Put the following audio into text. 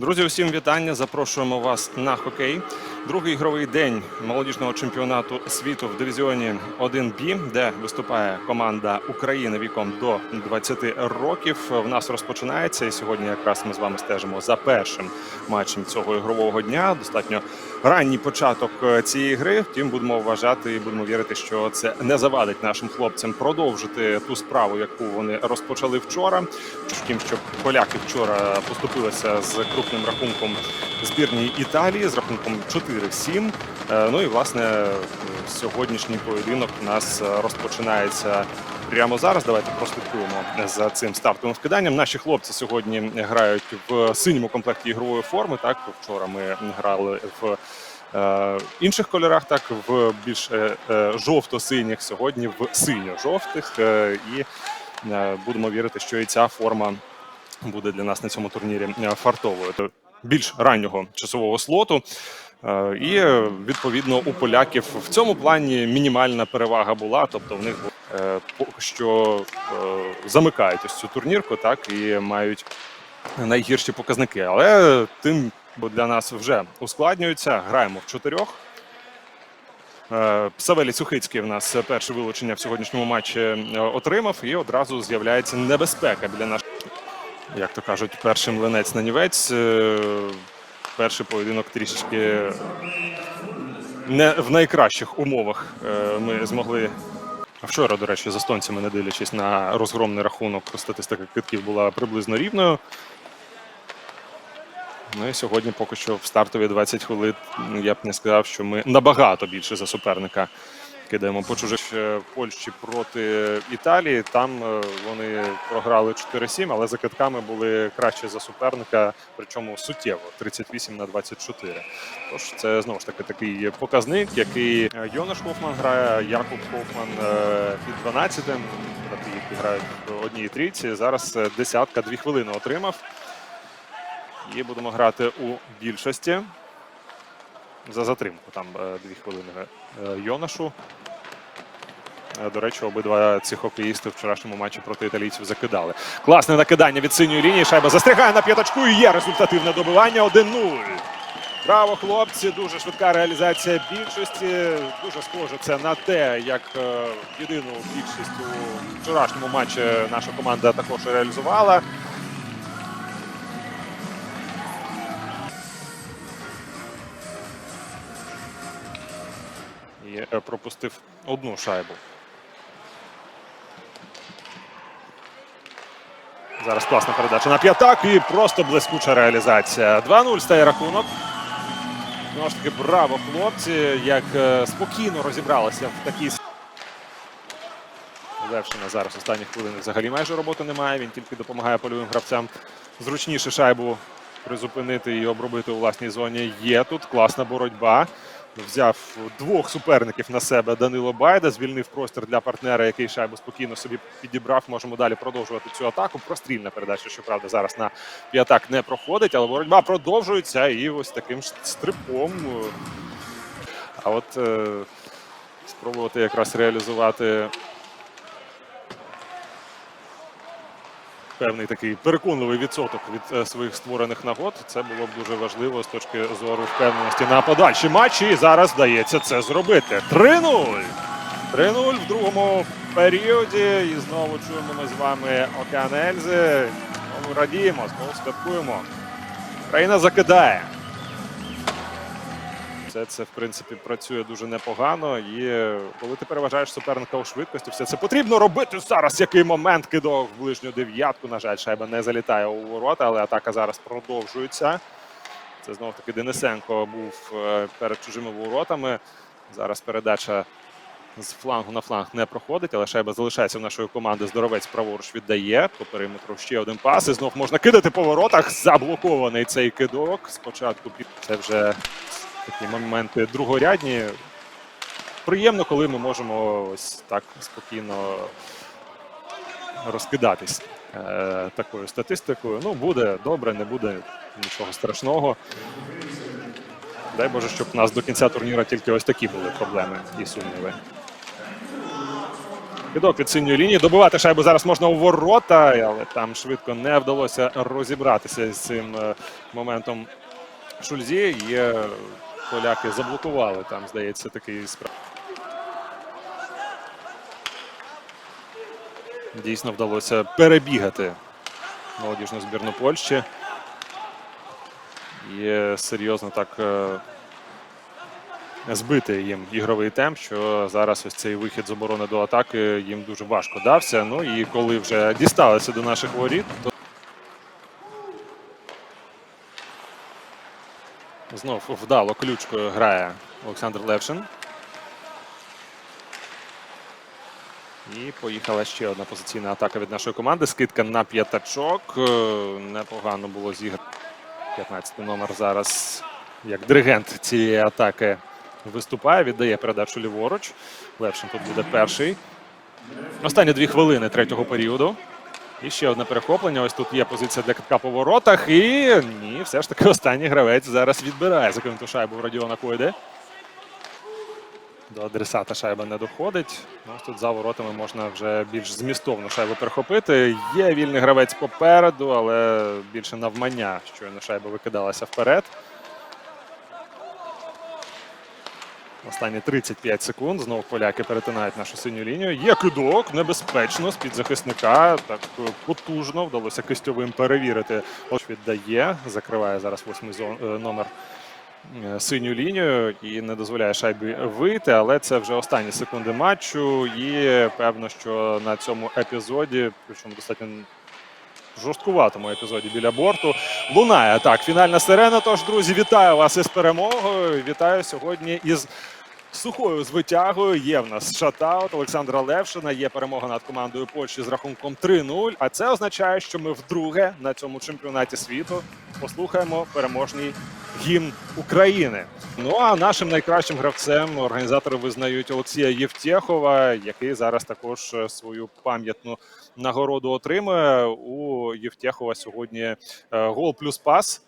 Друзі, усім вітання. Запрошуємо вас на хокей. Другий ігровий день молодіжного чемпіонату світу в дивізіоні 1Б, де виступає команда України віком до 20 років. В нас розпочинається. І сьогодні якраз ми з вами стежимо за першим матчем цього ігрового дня. Достатньо ранній початок е, цієї гри. Втім, будемо вважати і будемо вірити, що це не завадить нашим хлопцям продовжити ту справу, яку вони розпочали вчора. Втім, що поляки вчора поступилися з крупним рахунком збірній Італії з рахунком 4-7. Е, Ну і власне сьогоднішній поєдинок у нас е, розпочинається прямо зараз. Давайте прослідкуємо за цим стартовим вкиданням. Наші хлопці сьогодні грають в синьому комплекті ігрової форми. Так вчора ми грали в. е, Інших кольорах, так в більш жовто-синіх, сьогодні в синьо-жовтих. І будемо вірити, що і ця форма буде для нас на цьому турнірі фартовою. Більш раннього часового слоту. Е, І е, відповідно у поляків в цьому плані мінімальна перевага була. Тобто в них е, що замикають ось цю турнірку, так і мають найгірші показники. Але тим для нас вже ускладнюється. Граємо в чотирьох. Савелій Сухицький в нас перше вилучення в сьогоднішньому матчі отримав, і одразу з'являється небезпека біля нашого як то кажуть, перший млинець на нівець. Перший поєдинок трішечки не в найкращих умовах е, ми змогли. Вчора, до речі, з естонцями, не дивлячись на розгромний рахунок, статистика китків була приблизно рівною. Ну і сьогодні поки що в стартові 20 хвилин я б не сказав, що ми набагато більше за суперника кидаємо по чужих Е, Польщі проти Італії. Там е, вони програли 4-7, але за китками були краще за суперника, причому суттєво 38 на 24. Тож це знову ж таки такий показник, який е, Йонаш Хофман грає, Якуб Хофман під 12 брати, які грають в одній трійці. Зараз десятка дві хвилини отримав. І будемо грати у більшості. За затримку там дві хвилини Йонашу. Е, До речі, обидва ці хокеїсти в вчорашньому матчі проти італійців закидали. Класне накидання від синьої лінії. Шайба застрягає на п'ятачку і є результативне добивання 1-0. Браво, хлопці! Дуже швидка реалізація більшості. Дуже схоже це на те, як е, єдину більшість у вчорашньому матчі наша команда також реалізувала. Е, пропустив одну шайбу. Зараз класна передача на п'ятак і просто блискуча реалізація. 2-0 стає рахунок. Знову ж таки, браво, хлопці, як е, спокійно розібралися в такій Левшина зараз останні хвилини взагалі майже роботи немає. Він тільки допомагає польовим гравцям зручніше шайбу призупинити і обробити у власній зоні. Є тут класна боротьба. Взяв двох суперників на себе Данило Байда, звільнив простір для партнера, який шайбу спокійно собі підібрав. Можемо далі продовжувати цю атаку. Прострільна передача, щоправда, зараз на п'ятак не проходить, але боротьба продовжується і ось таким стрибком. е, А от е, спробувати якраз реалізувати певний такий переконливий відсоток від е, своїх створених нагод. Це було б дуже важливо з точки зору впевненості на подальші матчі. І зараз вдається це зробити. 3-0. 3-0 в другому періоді. І знову чуємо ми з вами Океан Ельзи. Радіємо, знову святкуємо. Україна закидає. Все це, в принципі, працює дуже непогано. І коли ти переважаєш суперника у швидкості, все це потрібно робити зараз. Який момент кидок в ближню дев'ятку. На жаль, шайба не залітає у ворота, але атака зараз продовжується. Це знов таки Денисенко був е, перед чужими воротами. Зараз передача з флангу на фланг не проходить, але шайба залишається в нашої команди. Здоровець праворуч віддає. По периметру ще один пас. І знов можна кидати по воротах. Заблокований цей кидок. Спочатку це вже такі моменти другорядні. Приємно, коли ми можемо ось так спокійно розкидатись е, такою статистикою. Ну, буде добре, не буде нічого страшного. Дай Боже, щоб у нас до кінця турніру тільки ось такі були проблеми і сумніви. Кидок від синьої лінії. Добивати шайбу зараз можна у ворота, але там швидко не вдалося розібратися з цим е, моментом Шульзі. Е, поляки заблокували там, здається, такий справ. Дійсно вдалося перебігати молодіжну збірну Польщі. І серйозно так е, збити їм ігровий темп, що зараз ось цей вихід з оборони до атаки їм дуже важко дався. Ну і коли вже дісталися до наших воріт, то знов вдало ключкою грає Олександр Левшин. І поїхала ще одна позиційна атака від нашої команди. Скидка на п'ятачок. Е, Непогано було зіграно. 15-й номер зараз як диригент цієї атаки виступає, віддає передачу ліворуч. Левшин тут буде перший. Останні дві хвилини третього періоду. І ще одне перехоплення. Ось тут є позиція для катка по воротах. І ні, все ж таки останній гравець зараз відбирає закинуту шайбу в Радіона Койде. До адресата шайба не доходить. Ну, тут за воротами можна вже більш змістовно шайбу перехопити. Є вільний гравець попереду, але більше навмання, щойно шайба викидалася вперед. Останні 35 секунд. Знову поляки перетинають нашу синю лінію. Є кидок, небезпечно з-під захисника. Так е, потужно вдалося кистьовим перевірити. Ось віддає, закриває зараз восьмий зон, е, номер е, синю лінію і не дозволяє шайбі вийти. Але це вже останні секунди матчу. І певно, що на цьому епізоді, причому достатньо жорсткуватому епізоді біля борту. Лунає так. Фінальна сирена. Тож, друзі, вітаю вас із перемогою. Вітаю сьогодні із сухою звитягою. Є в нас шатаут Олександра Левшина. Є перемога над командою Польщі з рахунком 3-0. А це означає, що ми вдруге на цьому чемпіонаті світу послухаємо переможний гімн України. Ну а нашим найкращим гравцем організатори визнають Олексія Євтєхова, який зараз також е, свою пам'ятну нагороду отримує. У Євтєхова сьогодні е, гол плюс пас.